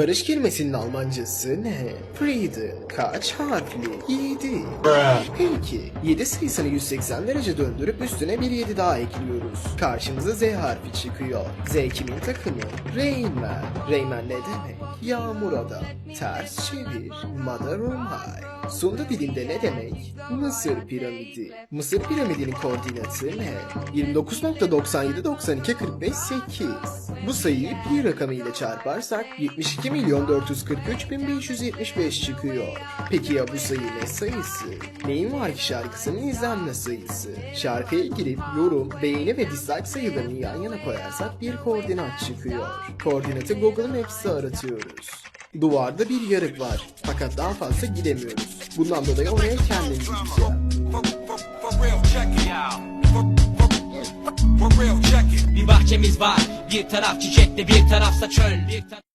Barış kelimesinin Almancası ne? Frieden kaç harfli? 7. Peki 7 sayısını 180 derece döndürüp üstüne bir 7 daha ekliyoruz. Karşımıza Z harfi çıkıyor. Z kimin takımı? Rayman. Rayman ne demek? Yağmur adam. Ters çevir. Mother High. Sunda dilinde ne demek? Mısır piramidi. Mısır piramidinin koordinatı ne? 29.97 92 45 8. Bu sayıyı pi rakamı ile çarparsak 72 milyon 443 bin 575 çıkıyor. Peki ya bu sayı ne sayısı? Neyin var ki şarkısının izlenme sayısı? Şarkıya girip yorum, beğeni ve dislike sayılarını yan yana koyarsak bir koordinat çıkıyor. Koordinatı Google Maps'te aratıyoruz. Duvarda bir yarık var fakat daha fazla gidemiyoruz. Bundan dolayı oraya kendim gideceğim. Bir bahçemiz var Bir taraf çiçekli bir tarafsa çöl Bir taraf